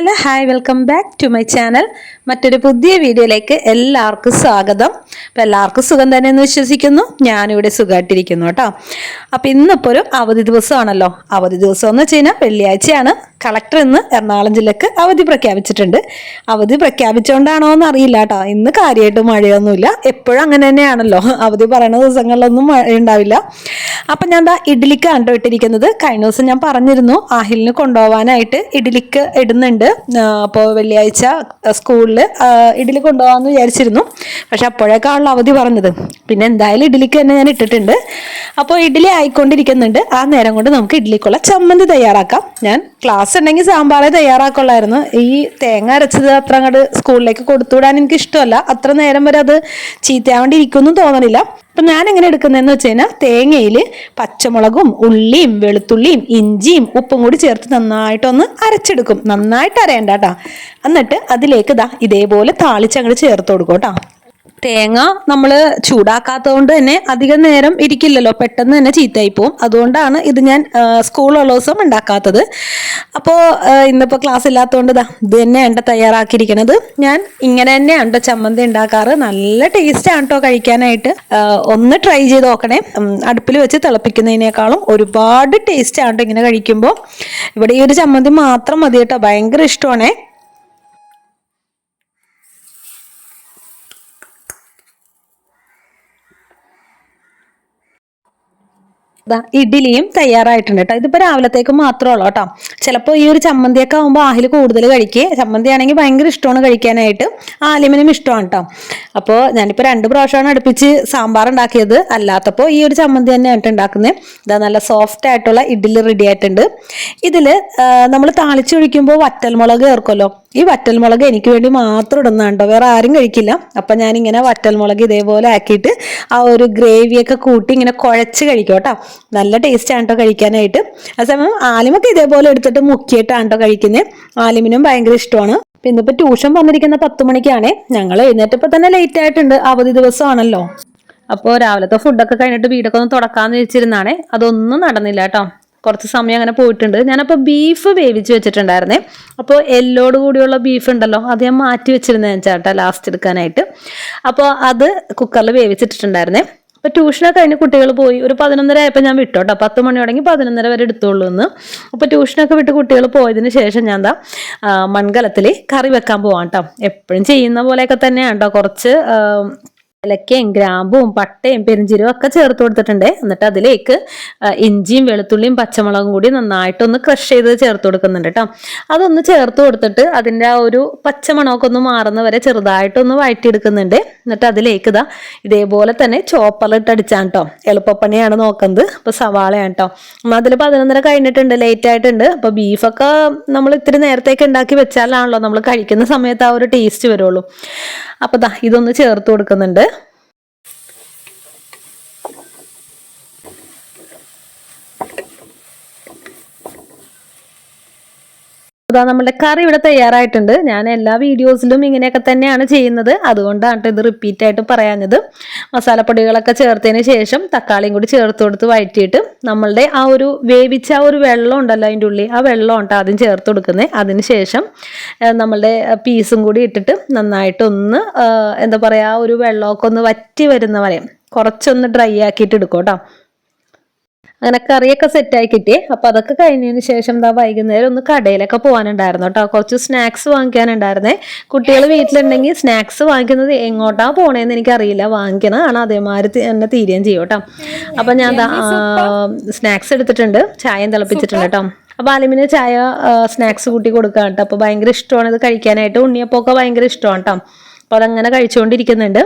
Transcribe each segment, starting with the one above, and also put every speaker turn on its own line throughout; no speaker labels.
Hello hi welcome back to my channel മറ്റൊരു പുതിയ വീഡിയോയിലേക്ക് എല്ലാവർക്കും സ്വാഗതം. അപ്പോൾ എല്ലാവർക്കും സുഖം തന്നെ എന്ന് വിശ്വസിക്കുന്നു. ഞാനിവിടെ സുഖമായിട്ടിരിക്കുന്നു കേട്ടോ. അപ്പം ഇന്നിപ്പോൾ ഒരു അവധി ദിവസമാണല്ലോ. അവധി ദിവസം എന്ന് വെച്ച് കഴിഞ്ഞാൽ വെള്ളിയാഴ്ചയാണ്. കളക്ടർ ഇന്ന് എറണാകുളം ജില്ലക്ക് അവധി പ്രഖ്യാപിച്ചിട്ടുണ്ട്. അവധി പ്രഖ്യാപിച്ചുകൊണ്ടാണോ എന്ന് അറിയില്ല കേട്ടോ. ഇന്ന് കാര്യമായിട്ട് മഴയൊന്നുമില്ല. എപ്പോഴും അങ്ങനെ തന്നെയാണല്ലോ. അവധി പറയുന്ന ദിവസങ്ങളിലൊന്നും മഴ ഉണ്ടാവില്ല. അപ്പം ഞാൻ ദാ ഇഡ്ഡലിക്ക് കേട്ടോ ഇട്ടിരിക്കുന്നത്. കഴിഞ്ഞ ദിവസം ഞാൻ പറഞ്ഞിരുന്നു ആഹിലിന് കൊണ്ടുപോകാനായിട്ട് ഇഡ്ഡലിക്ക് ഇടുന്നുണ്ട്. അപ്പോൾ വെള്ളിയാഴ്ച സ്കൂളിൽ ഇഡ്ഡലി കൊണ്ടുപോകാമെന്ന് വിചാരിച്ചിരുന്നു. പക്ഷെ അപ്പോഴേക്കാണല്ലോ അവധി പറഞ്ഞത്. പിന്നെ എന്തായാലും ഇഡ്ഡലിക്ക് തന്നെ ഞാൻ ഇട്ടിട്ടുണ്ട്. അപ്പോൾ ഇഡ്ഡലി ആയിക്കൊണ്ടിരിക്കുന്നുണ്ട്. ആ നേരം കൊണ്ട് നമുക്ക് ഇഡ്ഡലിക്കുള്ള ചമ്മന്തി തയ്യാറാക്കാം. ഞാൻ ക്ലാസ് ഉണ്ടെങ്കിൽ സാമ്പാറേ തയ്യാറാക്കുള്ളായിരുന്നു. ഈ തേങ്ങ അരച്ചത് അത്ര അങ്ങോട്ട് സ്കൂളിലേക്ക് കൊടുത്തുവിടാൻ എനിക്ക് ഇഷ്ടമല്ല അത്ര നേരം വരെ അത് ചീത്തയാവേണ്ടി ഇരിക്കുമെന്നും തോന്നണില്ല. അപ്പം ഞാൻ എങ്ങനെ എടുക്കുന്നതെന്ന് വെച്ച് കഴിഞ്ഞാൽ തേങ്ങയിൽ പച്ചമുളകും ഉള്ളിയും വെളുത്തുള്ളിയും ഇഞ്ചിയും ഉപ്പും കൂടി ചേർത്ത് നന്നായിട്ടൊന്ന് അരച്ചെടുക്കും. നന്നായിട്ട് അരയണ്ട കേട്ടോ എന്നിട്ട് അതിലേക്ക് ദാ ഇതേപോലെ താളിച്ചങ്ങോട്ട് ചേർത്ത് കൊടുക്കും കേട്ടോ തേങ്ങ നമ്മൾ ചൂടാക്കാത്തതുകൊണ്ട് തന്നെ അധികം നേരം ഇരിക്കില്ലല്ലോ. പെട്ടെന്ന് തന്നെ ചീത്തയായി പോവും. അതുകൊണ്ടാണ് ഇത് ഞാൻ സ്കൂളുള്ള ദിവസം ഉണ്ടാക്കാത്തത്. അപ്പോൾ ഇന്നിപ്പോൾ ക്ലാസ് ഇല്ലാത്തതുകൊണ്ട് ഇതാ ഇത് തന്നെയാണ് തയ്യാറാക്കിയിരിക്കുന്നത് ഞാൻ ഇങ്ങനെ തന്നെയാണ് ചമ്മന്തി ഉണ്ടാക്കാറ്. നല്ല ടേസ്റ്റ് ആണ് കേട്ടോ കഴിക്കാനായിട്ട്. ഒന്ന് ട്രൈ ചെയ്ത് നോക്കണേ. അടുപ്പിൽ വെച്ച് തിളപ്പിക്കുന്നതിനേക്കാളും ഒരുപാട് ടേസ്റ്റ് ആണ് ട്ടോ ഇങ്ങനെ കഴിക്കുമ്പോൾ ഇവിടെ ഈ ഒരു ചമ്മന്തി മാത്രം മതി കേട്ടോ ഭയങ്കര ഇഷ്ടമാണേ. ഇഡ്ഡലിയും തയ്യാറായിട്ടുണ്ട് കേട്ടോ ഇതിപ്പോൾ രാവിലത്തേക്ക് മാത്രമേ ഉള്ളൂ കേട്ടോ ചിലപ്പോൾ ഈ ഒരു ചമ്മന്തിയൊക്കെ ആകുമ്പോൾ ആഹിൽ കൂടുതൽ കഴിക്കുക ചമ്മന്തി ആണെങ്കിൽ ഭയങ്കര ഇഷ്ടമാണ് കഴിക്കാനായിട്ട്. ആലിമിനും ഇഷ്ടമാണ് കേട്ടോ അപ്പോൾ ഞാനിപ്പോൾ രണ്ട് പ്രാവശ്യമാണ് അടുപ്പിച്ച് സാമ്പാർ ഉണ്ടാക്കിയത്. അല്ലാത്തപ്പോൾ ഈ ഒരു ചമ്മന്തി തന്നെയായിട്ട് ഉണ്ടാക്കുന്നത് ഇതാ നല്ല സോഫ്റ്റ് ആയിട്ടുള്ള ഇഡ്ഡലി റെഡി ആയിട്ടുണ്ട്. ഇതിൽ നമ്മൾ താളിച്ചൊഴിക്കുമ്പോൾ വറ്റൽമുളക് ചേർക്കുമല്ലോ. ഈ വറ്റൽമുളക് എനിക്ക് വേണ്ടി മാത്രം ഇടുന്നുണ്ടോ വേറെ ആരും കഴിക്കില്ല. അപ്പം ഞാനിങ്ങനെ വറ്റൽമുളക് ഇതേപോലെ ആക്കിയിട്ട് ആ ഒരു ഗ്രേവിയൊക്കെ കൂട്ടി ഇങ്ങനെ കുഴച്ച് കഴിക്കും കേട്ടോ. നല്ല ടേസ്റ്റ് ആണ് കേട്ടോ കഴിക്കാനായിട്ട്. അതേസമയം ആലിമൊക്കെ ഇതേപോലെ എടുത്തിട്ട് മുക്കിയിട്ടാണ് കേട്ടോ കഴിക്കുന്നത് ആലിമിനും ഭയങ്കര ഇഷ്ടമാണ്. പിന്നെ ഇപ്പം ട്യൂഷൻ വന്നിരിക്കുന്ന പത്ത് മണിക്കാണേ. ഞങ്ങൾ എഴുന്നേറ്റപ്പോൾ തന്നെ ലേറ്റ് ആയിട്ടുണ്ട്. അവധി ദിവസമാണല്ലോ. അപ്പോൾ രാവിലത്തെ ഫുഡൊക്കെ കഴിഞ്ഞിട്ട് വീടൊക്കെ ഒന്ന് തുടക്കാമെന്ന് വെച്ചിരുന്നാണേ അതൊന്നും നടന്നില്ല കേട്ടോ. കുറച്ച് സമയം അങ്ങനെ പോയിട്ടുണ്ട്. ഞാനപ്പോൾ ബീഫ് വേവിച്ച് വെച്ചിട്ടുണ്ടായിരുന്നേ. അപ്പോൾ എല്ലോട് കൂടിയുള്ള ബീഫ് ഉണ്ടല്ലോ അത് ഞാൻ മാറ്റി വെച്ചിരുന്നേ ചേട്ടാ ലാസ്റ്റ് എടുക്കാനായിട്ട്. അപ്പോൾ അത് കുക്കറിൽ വേവിച്ചിട്ടിട്ടുണ്ടായിരുന്നേ. അപ്പോൾ ട്യൂഷനൊക്കെ കഴിഞ്ഞ് കുട്ടികൾ പോയി. ഒരു പതിനൊന്നര ആയപ്പോൾ ഞാൻ വിട്ടു കേട്ടോ. പത്ത് മണി തുടങ്ങി പതിനൊന്നര വരെ എടുത്തോളൂ എന്ന് അപ്പോൾ ട്യൂഷനൊക്കെ വിട്ട് കുട്ടികൾ പോയതിന് ശേഷം ഞാൻ എന്താ മൺകലത്തിൽ കറി വെക്കാൻ പോവാം കേട്ടോ. എപ്പോഴും ചെയ്യുന്ന പോലെയൊക്കെ തന്നെയാണ് കേട്ടോ. കുറച്ച് ഏലക്കയും ഗ്രാമ്പും പട്ടയും പെരിഞ്ചീരവും ഒക്കെ ചേർത്ത് കൊടുത്തിട്ടുണ്ട്. എന്നിട്ട് അതിലേക്ക് ഇഞ്ചിയും വെളുത്തുള്ളിയും പച്ചമുളകും കൂടി നന്നായിട്ട് ഒന്ന് ക്രഷ് ചെയ്ത് ചേർത്ത് കൊടുക്കുന്നുണ്ട് കേട്ടോ അതൊന്ന് ചേർത്ത് കൊടുത്തിട്ട് അതിന്റെ ആ ഒരു പച്ചമണമൊക്കെ ഒന്ന് മാറുന്ന വരെ ചെറുതായിട്ടൊന്ന് വഴറ്റിയെടുക്കുന്നുണ്ട്. എന്നിട്ട് അതിലേക്ക് ഇതാ ഇതേപോലെ തന്നെ ചോപ്പറിലിട്ട് അടിച്ചാണ് കേട്ടോ എളുപ്പപ്പണിയാണ് നോക്കുന്നത് അപ്പോൾ സവാളയാണ് കേട്ടോ അതിൽ പതിനൊന്നര കഴിഞ്ഞിട്ടുണ്ട്. ലേറ്റ് ആയിട്ടുണ്ട്. അപ്പോൾ ബീഫൊക്കെ നമ്മൾ ഇത്തിരി നേരത്തേക്ക് ഉണ്ടാക്കി വെച്ചാലാണല്ലോ നമ്മൾ കഴിക്കുന്ന സമയത്ത് ആ ഒരു ടേസ്റ്റ് വരുള്ളൂ. അപ്പോൾ ഇതൊന്ന് ചേർത്ത് കൊടുക്കുന്നുണ്ട്. അതാ നമ്മുടെ കറി ഇവിടെ തയ്യാറായിട്ടുണ്ട്. ഞാൻ എല്ലാ വീഡിയോസിലും ഇങ്ങനെയൊക്കെ തന്നെയാണ് ചെയ്യുന്നത്. അതുകൊണ്ടാണ് ഇത് റിപ്പീറ്റ് ആയിട്ട് പറയാഞ്ഞത്. മസാലപ്പൊടികളൊക്കെ ചേർത്തതിന് ശേഷം തക്കാളിയും കൂടി ചേർത്ത് കൊടുത്ത് വഴറ്റിയിട്ട് നമ്മളുടെ ആ ഒരു വേവിച്ച ആ ഒരു വെള്ളം ഉണ്ടല്ലോ അതിന്റെ ഉള്ളിൽ ആ വെള്ളം ഉണ്ട് ആദ്യം ചേർത്ത് കൊടുക്കുന്നത്. അതിന് ശേഷം നമ്മളുടെ പീസും കൂടി ഇട്ടിട്ട് നന്നായിട്ടൊന്ന് എന്താ പറയുക ആ ഒരു വെള്ളമൊക്കെ ഒന്ന് വറ്റി വരുന്ന വരെ കുറച്ചൊന്ന് ഡ്രൈ ആക്കിയിട്ട് എടുക്കും കേട്ടോ. അങ്ങനെ കറിയൊക്കെ സെറ്റായി കിട്ടി. അപ്പൊ അതൊക്കെ കഴിഞ്ഞതിന് ശേഷം എന്താ വൈകുന്നേരം ഒന്ന് കടയിലൊക്കെ പോകാനുണ്ടായിരുന്നു കേട്ടോ. കുറച്ച് സ്നാക്സ് വാങ്ങിക്കാനുണ്ടായിരുന്നേ. കുട്ടികൾ വീട്ടിലുണ്ടെങ്കിൽ സ്നാക്സ് വാങ്ങിക്കുന്നത് എങ്ങോട്ടാ പോണേന്ന് എനിക്കറിയില്ല. വാങ്ങിക്കണതാണ് അതേമാതിരി എന്നെ തന്നെ തീരുകയും ചെയ്യും കേട്ടോ. അപ്പൊ ഞാൻ സ്നാക്സ് എടുത്തിട്ടുണ്ട്. ചായയും തിളപ്പിച്ചിട്ടുണ്ട് കേട്ടോ. അപ്പൊ അലിമിന് ചായ സ്നാക്സ് കൂട്ടി കൊടുക്കാം കേട്ടോ. അപ്പൊ ഭയങ്കര ഇഷ്ടമാണ് ഇത് കഴിക്കാനായിട്ട്. ഉണ്ണിയപ്പൊക്കെ ഭയങ്കര ഇഷ്ടമാണ് കേട്ടോ. അപ്പൊ അതങ്ങനെ കഴിച്ചുകൊണ്ടിരിക്കുന്നുണ്ട്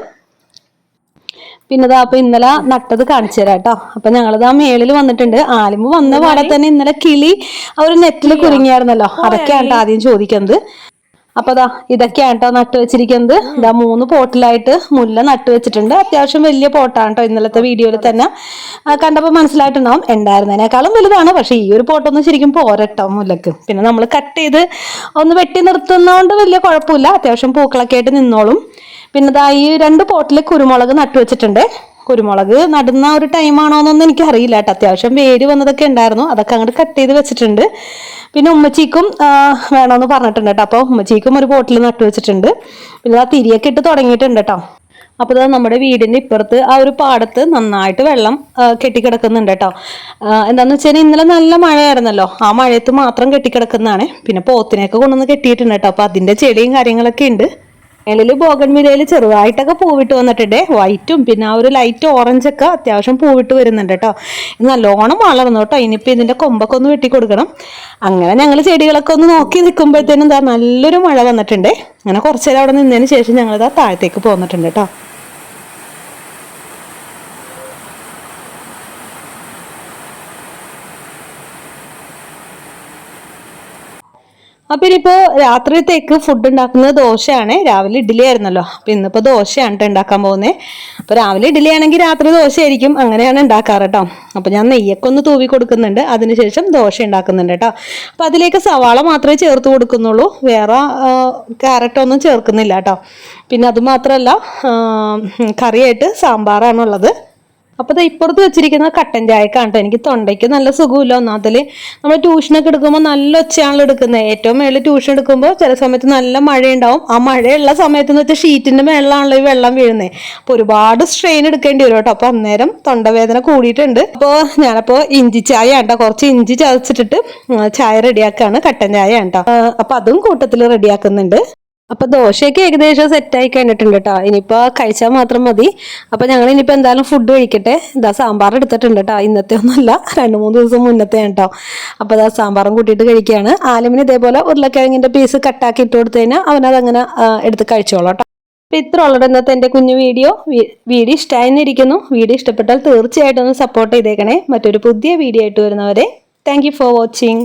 പിന്നെ ദാ അപ്പൊ ഇന്നലെ നട്ടത് കാണിച്ചു തരാം കേട്ടോ അപ്പൊ ഞങ്ങളിത് ആ മേളിൽ വന്നിട്ടുണ്ട്. ആലിമ്പ് വന്ന പാടെ തന്നെ ഇന്നലെ കിളി ആ ഒരു നെറ്റിൽ കുരുങ്ങിയായിരുന്നല്ലോ. അതൊക്കെയാണ് കേട്ടോ ആദ്യം ചോദിക്കുന്നത്. അപ്പൊ അതാ ഇതൊക്കെയാണ് കേട്ടോ നട്ടു വെച്ചിരിക്കുന്നത്. ഇതാ മൂന്ന് പോട്ടിലായിട്ട് മുല്ല നട്ടു വെച്ചിട്ടുണ്ട്. അത്യാവശ്യം വലിയ പോട്ടാണ് കേട്ടോ ഇന്നലത്തെ വീഡിയോയിൽ തന്നെ. കണ്ടപ്പോൾ കണ്ടപ്പോ മനസ്സിലായിട്ടുണ്ടാവും ഉണ്ടായിരുന്നതിനേക്കാളും വലുതാണ്. പക്ഷെ ഈ ഒരു പോട്ടൊന്നും ശരിക്കും പോരട്ടോ മുല്ലക്ക്. പിന്നെ നമ്മൾ കട്ട് ചെയ്ത് ഒന്ന് വെട്ടി നിർത്തുന്നതുകൊണ്ട് വലിയ കുഴപ്പമില്ല. അത്യാവശ്യം പൂക്കളൊക്കെ ആയിട്ട് നിന്നോളും. പിന്നെ ദാ ഈ രണ്ട് പോട്ടിൽ കുരുമുളക് നട്ടു വെച്ചിട്ടുണ്ട്. കുരുമുളക് നടുന്ന ഒരു ടൈമാണോ എന്നൊന്നും എനിക്ക് അറിയില്ല കേട്ടോ. അത്യാവശ്യം വേര് വന്നതൊക്കെ ഉണ്ടായിരുന്നു. അതൊക്കെ അങ്ങോട്ട് കട്ട് ചെയ്ത് വെച്ചിട്ടുണ്ട്. പിന്നെ ഉമ്മച്ചിക്കും വേണമെന്ന് പറഞ്ഞിട്ടുണ്ട് കേട്ടോ. അപ്പോൾ ഉമ്മച്ചിക്കും ഒരു പോട്ടിൽ നട്ടു വെച്ചിട്ടുണ്ട്. പിന്നെ ആ തിരിയൊക്കെ ഇട്ട് തുടങ്ങിയിട്ടുണ്ട് കേട്ടോ. അപ്പോൾ ദാ നമ്മുടെ വീടിന്റെ ഇപ്പുറത്ത് ആ ഒരു പാടത്ത് നന്നായിട്ട് വെള്ളം കെട്ടിക്കിടക്കുന്നുണ്ട് കേട്ടോ. എന്താണെന്ന് വെച്ചാൽ ഇന്നലെ നല്ല മഴയായിരുന്നല്ലോ. ആ മഴയത്ത് മാത്രം കെട്ടിക്കിടക്കുന്നതാണ്. പിന്നെ പോത്തിനെയൊക്കെ കൊണ്ടുവന്ന് കെട്ടിയിട്ടുണ്ട് കേട്ടോ. അപ്പോൾ അതിന്റെ ചെടിയും കാര്യങ്ങളൊക്കെ ഉണ്ട്. മേളിൽ ബോഗൺവിലയിൽ ചെറുതായിട്ടൊക്കെ പൂവിട്ട് വന്നിട്ടുണ്ട്. വൈറ്റും പിന്നെ ആ ഒരു ലൈറ്റ് ഓറഞ്ച് ഒക്കെ അത്യാവശ്യം പൂവിട്ട് വരുന്നുണ്ട് കേട്ടോ. ഇത് നല്ലോണം വളർന്നു കേട്ടോ. ഇനിയിപ്പോൾ ഇതിന്റെ കൊമ്പൊക്കെ ഒന്ന് വെട്ടി കൊടുക്കണം. അങ്ങനെ ഞങ്ങൾ ചെടികളൊക്കെ ഒന്ന് നോക്കി നിൽക്കുമ്പോഴത്തേനും എന്താ നല്ലൊരു മഴ വന്നിട്ടുണ്ട്. അങ്ങനെ കുറച്ചേരം അവിടെ നിന്നതിന് ശേഷം ഞങ്ങളിതാ താഴത്തേക്ക് പോന്നിട്ടുണ്ട് കേട്ടോ. അപ്പൊ ഇനിയിപ്പോ രാത്രിത്തേക്ക് ഫുഡ് ഉണ്ടാക്കുന്നത് ദോശയാണ്. രാവിലെ ഇഡ്ഡലി ആയിരുന്നല്ലോ. അപ്പൊ ഇന്നിപ്പോ ദോശയാണ് കേട്ടോ ഉണ്ടാക്കാൻ പോകുന്നത് അപ്പൊ രാവിലെ ഇഡ്ഡലി ആണെങ്കിൽ രാത്രി ദോശയായിരിക്കും. അങ്ങനെയാണ് ഉണ്ടാക്കാറ് കേട്ടോ അപ്പൊ ഞാൻ നെയ്യൊക്കെ ഒന്ന് തൂവി കൊടുക്കുന്നുണ്ട്. അതിനുശേഷം ദോശ ഉണ്ടാക്കുന്നുണ്ട് കേട്ടോ അപ്പൊ അതിലേക്ക് സവാള മാത്രമേ ചേർത്ത് കൊടുക്കുന്നുള്ളൂ. വേറെ ക്യാരറ്റൊന്നും ചേർക്കുന്നില്ല കേട്ടോ പിന്നെ അതുമാത്രമല്ല കറിയായിട്ട് സാമ്പാറാണുള്ളത്. അപ്പോൾ ഇപ്പുറത്ത് വെച്ചിരിക്കുന്ന കട്ടൻ ചായക്കാണ് കേട്ടോ എനിക്ക് തൊണ്ടയ്ക്ക് നല്ല സുഖമില്ല. ഒന്നാമത്തിൽ നമ്മൾ ട്യൂഷനൊക്കെ എടുക്കുമ്പോൾ നല്ല ഒച്ചയാണല്ലോ എടുക്കുന്നത് ഏറ്റവും മേളിൽ ട്യൂഷൻ എടുക്കുമ്പോൾ ചില സമയത്ത് നല്ല മഴയുണ്ടാവും. ആ മഴയുള്ള സമയത്ത് എന്ന് വെച്ചാൽ ഷീറ്റിന്റെ മേളിലാണല്ലോ ഈ വെള്ളം വീഴുന്നത് അപ്പോൾ ഒരുപാട് സ്ട്രെയിൻ എടുക്കേണ്ടി വരും കേട്ടോ അപ്പോൾ അന്നേരം തൊണ്ടവേദന കൂടിയിട്ടുണ്ട്. അപ്പോൾ ഞാനപ്പോൾ ഇഞ്ചി ചായ കേട്ടോ കുറച്ച് ഇഞ്ചി ചതച്ചിട്ടിട്ട് ചായ റെഡിയാക്കാണ്. കട്ടൻ ചായ കേട്ടോ അപ്പോൾ അതും കൂട്ടത്തിൽ റെഡിയാക്കുന്നുണ്ട്. അപ്പൊ ദോശയൊക്കെ ഏകദേശം സെറ്റ് ആയി കഴിഞ്ഞിട്ടുണ്ട് കേട്ടോ ഇനിയിപ്പോ കഴിച്ചാൽ മാത്രം മതി. അപ്പൊ ഞങ്ങൾ ഇനിയിപ്പോ എന്തായാലും ഫുഡ് കഴിക്കട്ടെ. ഇതാ സാമ്പാർ എടുത്തിട്ടുണ്ട് കേട്ടോ ഇന്നത്തെ ഒന്നുമല്ല. രണ്ട് മൂന്ന് ദിവസം മുന്നത്തെ കേട്ടോ അപ്പൊ ഇതാ സാമ്പാറും കൂട്ടിയിട്ട് കഴിക്കുകയാണ്. ആലുമിന് ഇതേപോലെ ഉരുളക്കിഴങ്ങിന്റെ പീസ് കട്ടാക്കി ഇട്ട് കൊടുത്തു കഴിഞ്ഞാൽ അവനതങ്ങനെ എടുത്ത് കഴിച്ചോളാം കേട്ടോ അപ്പൊ ഇത്ര ഉള്ളത് ഇന്നത്തെ എന്റെ കുഞ്ഞു വീഡിയോ. വീഡിയോ ഇഷ്ടമായിരിക്കുന്നു വീഡിയോ ഇഷ്ടപ്പെട്ടാൽ തീർച്ചയായിട്ടും ഒന്ന് സപ്പോർട്ട് ചെയ്തേക്കണേ. മറ്റൊരു പുതിയ വീഡിയോ ആയിട്ട് വരുന്നവരെ താങ്ക് ഫോർ വാച്ചിങ്